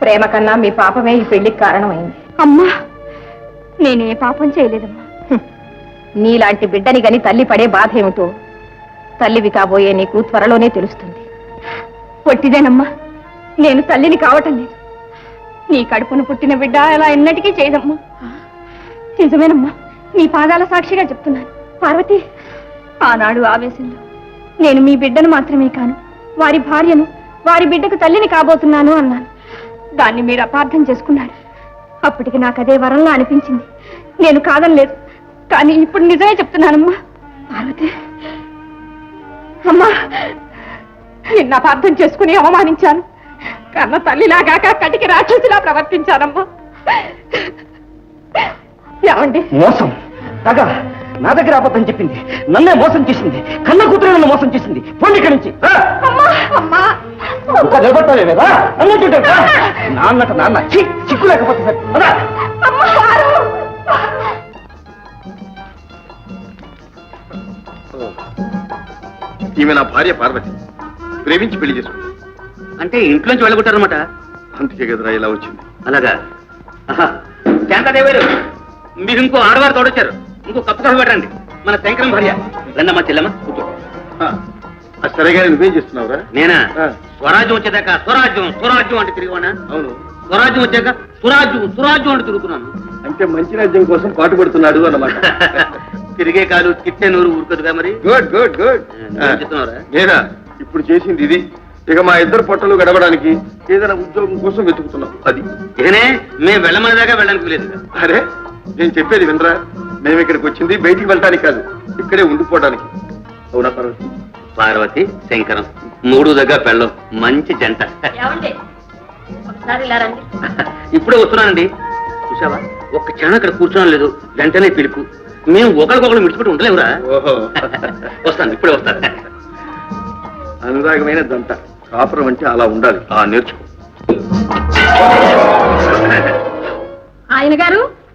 ప్రేమ కన్నా మీ పాపమే ఈ పెళ్ళికి కారణమైంది. అమ్మా నేనే పాపం చేయలేదమ్మా. నీలాంటి బిడ్డని గని తల్లి పడే బాధ ఏమిటో తల్లివి కాబోయే నీకు త్వరలోనే తెలుస్తుంది. పొట్టిదేనమ్మా నేను తల్లిని కావటం లేదు. నీ కడుపును పుట్టిన బిడ్డ అలా ఎన్నటికీ చేయదమ్మా. నిజమేనమ్మా నీ పాదాల సాక్షిగా చెప్తున్నాను. పార్వతి ఆనాడు ఆవేశంలో నేను మీ బిడ్డను మాత్రమే కాను వారి భార్యను వారి బిడ్డకు తల్లిని కాబోతున్నాను అన్నాను. దాన్ని మీరు అపార్థం చేసుకున్నారు. అప్పటికి నాకు అదే వరంలా అనిపించింది. నేను కాదనలేదు. కానీ ఇప్పుడు నిజమే చెప్తున్నానమ్మా. పార్వతి. అమ్మా. నిన్న అపార్థం చేసుకుని అవమానించాను. కన్న తల్లిలాగాక కటికి రాక్షసిలా ప్రవర్తించానమ్మా. ఏమండి? మోసం. తగ. నా దగ్గర అబద్ధం చెప్పింది. నన్నే మోసం చేసింది. కన్న కూతురు నన్ను మోసం చేసింది. పోండి ఇక్కడి నుంచి. ఇంకా అన్నట్టుంటే రా. నాన్నట నాన్న చిక్కు లేకపోతే సరే. ఈమె నా భార్య పార్వతి. ప్రేమించి పెళ్ళి చేసుకుంది. అంటే ఇంట్లోంచి వెళ్ళగొట్టారనమాట అందుకే కదరా ఇలా వచ్చింది. అలాగా? శాంతాదేవారు మీరు ఇంకో ఆడవారు తోడొచ్చారు. ఇంకో కప్పు కాఫీ పెట్టండి. మన శంకరం భార్య. రండమ్మా చెల్లమ్మ కూర్చో. ఆ, ఆ సరేగానే నువ్వేం చేస్తున్నావురా? నేనా? ఆ. స్వరాజ్యం వచ్చేదాకా స్వరాజ్యం స్వరాజ్యం అంటే తిరిగివానా? అవును. స్వరాజ్యం వచ్చాక సురాజ్యం సురాజ్యం అంటే తిరుగుతున్నాను. అంటే మంచి రాజ్యం కోసం పాటుపడుతున్నాడు అన్నమాట. తిరిగే కాలు తిట్టే నూరు ఊరుకదుగా మరి? Good good good. చేస్తున్నావురా? నేనా? ఇప్పుడు చేసింది ఇది. ఇక మా ఇద్దరు పొట్టలు గడవడానికి ఏదైనా ఉద్యోగం కోసం వెతుకుతున్నాం. అది. ఇకనే మేము వెళ్ళమని దాకా వెళ్ళడానికి లేదు అరే నేను చెప్పేది వినరా మేము ఇక్కడికి వచ్చింది బయటికి వెళ్ళటానికి కాదు ఇక్కడే ఉండిపోవడానికి. అవునా పర్వతి? పార్వతి శంకరం మూడు దగ్గర పెళ్ళం. మంచి జంట. ఏమండి? ఒకసారి ఇలా రండి. ఇప్పుడే వస్తున్నానండి. చూసావా ఒక్క క్షణం అక్కడ కూర్చోడం లేదు. వెంటనే పిలుపు. మేము ఒకరికొకరు మిడిచిపెట్టి ఉండలేవురా. ఓహో. వస్తాను ఇప్పుడే వస్తాను. అనురాగమైన దంట కాపురం అంటే అలా ఉండాలి. ఆ నేర్చుకో. ఆయన గారు?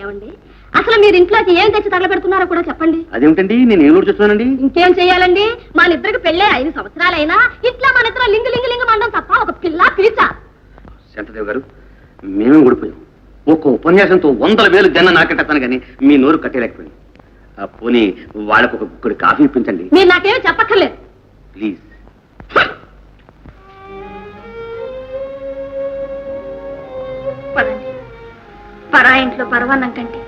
ఏమండి? అసలు మీరు ఇంట్లోకి ఏం తెచ్చి తగలబెడుతున్నారో కూడా చెప్పండి. అదేమిటండి? నేను ఏం చూస్తున్నానండి? ఇంకేం చెయ్యాలండి మన ఇద్దరికి పెళ్ళే ఐదు సంవత్సరాలైనా ఇట్లా మన ఇద్దరు లింగు లింగు లింగు మండం తప్ప ఒక పిల్ల పీచ శాంతదేవ్ గారు మేమే ఊడిపోయాం. ఒక్క ఉపన్యాసంతో వందల వేలు జన్న నాకెట్టాను కానీ మీ నోరు కట్టేలేకపోయింది ఆ పోనీ వాళ్ళకు ఒక గుక్కడి కాఫీ ఇప్పించండి. మీరు నాకేమీ చెప్పక్కర్లేదు. ప్లీజ్. పదండి. ఇంట్లో పరవాన్నం కంటే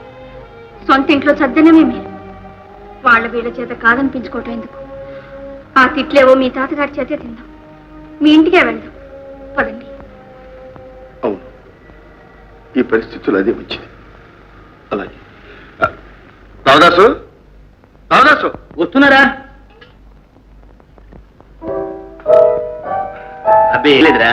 సొంత ఇంట్లో సద్దనమే మీరు వాళ్ళ వీళ్ళ చేత కాదనిపించుకోవటం ఎందుకు? ఆ తిట్లేవో మీ తాతగారి చేతే తిందాం. మీ ఇంటికే వెళ్దాం. పదండి. అవును. ఈ పరిస్థితులు అదే వచ్చింది అలాగే. రావదాసు రావదాసు వస్తున్నారా? అబ్బే ఏం లేదురా.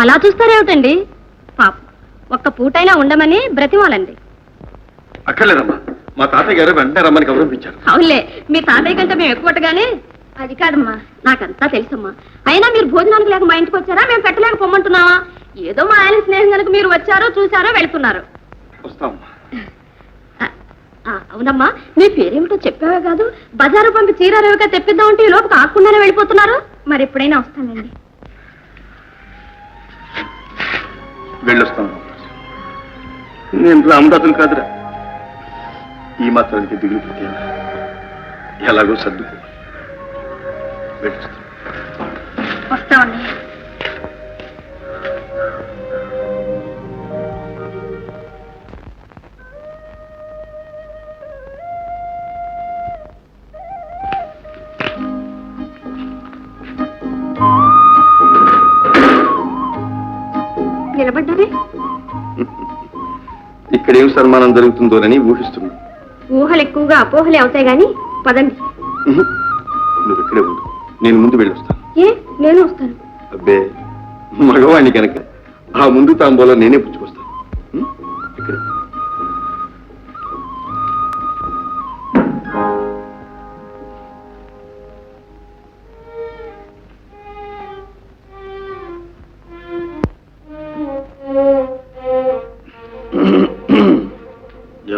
అలా చూస్తారేమిటండి? పాప ఒక్క పూటైనా ఉండమని బ్రతిమాలండి. అక్కర్లేదమ్మా. మా తాతయ్య గారు వెంటనే రమ్మని గౌరవించారు. అవునులే మీ తాతయ్య కంటే మేము ఎక్కువగానే అది కాదమ్మా. నాకంతా తెలుసమ్మా. అయినా మీరు భోజనానికి లేక మా ఇంటికి వచ్చారా? మేము పెట్టలేక పొమ్మంటున్నావా? ఏదో మా ఆయన స్నేహం కనుక మీరు వచ్చారో చూసారో వెళ్తున్నారు. వస్తామమ్మా ఆ, అవునమ్మా మీ పేరేమిటో చెప్పావే కాదు? బజారు పంపి చీరారేవిగా తెప్పిద్దామంటే ఈ లోపు కాకుండానే వెళ్ళిపోతున్నారు? మరి ఎప్పుడైనా వస్తానండి. వెళ్ళొస్తాను. నేను రామదాసులు కాదురా. ఈ మాత్రానికి దిగులు పెట్టాను ఎలాగో సర్దుకో. వెళ్ళొస్తాను. ఏం సన్మానం జరుగుతుందోనని ఊహిస్తున్నాను ఊహలు ఎక్కువగా అపోహలే అవుతాయి గాని పదండి. నువ్వు ఇక్కడే ఉండు. నేను ముందు వెళ్ళొస్తాను. ఏ? నేను వస్తాను. అబ్బే మగవాణ్ణి కనుక ఆ ముందు తాంబూలం నేనే పుచ్చుకొస్తాను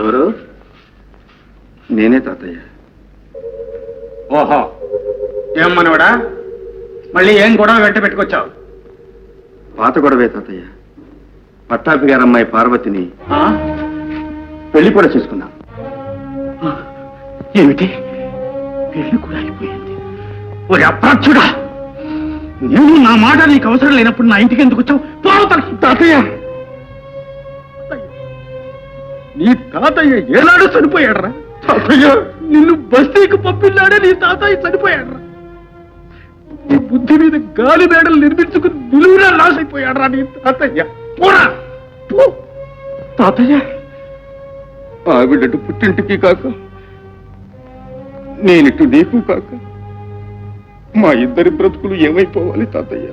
ఎవరు? నేనే తాతయ్య. ఓహో. ఏం మనవడా? మళ్ళీ ఏం గొడవ వెంట పెట్టుకొచ్చావు? పాత గొడవే తాతయ్య. పట్టాపి గారు అమ్మాయి పార్వతిని? పెళ్ళి కూడా చేసుకున్నాం. ఏమిటి? పెళ్ళి కూడా అయిపోయింది. ఓరి అప్రాచ్యుడా! నేను నా మాట నీకు అవసరం లేనప్పుడు నా ఇంటికి ఎందుకు వచ్చావు? తాతయ్య! నీ తాతయ్య ఏనాడు చనిపోయాడరా? తాతయ్య నిన్ను బస్తీకి పంపిల్లాడే నీ తాతయ్య చనిపోయాడరా? నీ బుద్ధి మీద గాలి మేడలు నిర్మించుకుని నిలువురా అయిపోయాడరా నీ తాతయ్య? పోరా! పో! తాతయ్య ఆవిడటు పుట్టింటికి కాక నేనిటు నీకు కాక మా ఇద్దరి బ్రతుకులు ఏమైపోవాలి తాతయ్య?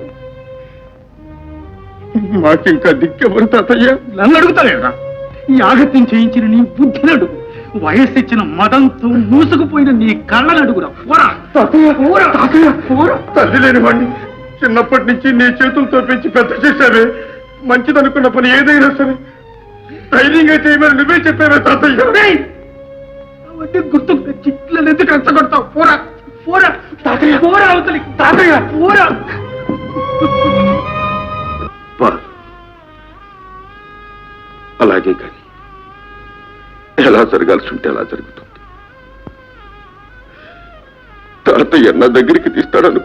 మాకింకా దిక్కెవరు తాతయ్య? నన్ను అడుగుతావేరా ఈ ఆగత్యం చేయించిన నీ బుద్ధినడు. వయస్సు ఇచ్చిన మదంతో మూసుకుపోయిన నీ కళ్ళను అడుగురా పోరా. పోరా పోరా. తల్లి చిన్నప్పటి నుంచి నీ చేతులతో పెంచి పెద్ద చేశావే. మంచిదనుకున్న పని ఏదైనా సరే. ధైర్యంగా చేయమని నువ్వే చెప్పావే తాతయ్య! అవన్నీ గుర్తుకు తెచ్చి ఎందుకు రెచ్చగొడతావు? పోరా. పోరా. తాతయ్య. పోరా అవతలి తాతయ్య. పోరా. జరగాల్సి ఉంటే అలా జరుగుతుంది. తాతయ్య నా దగ్గరికి తీస్తాడను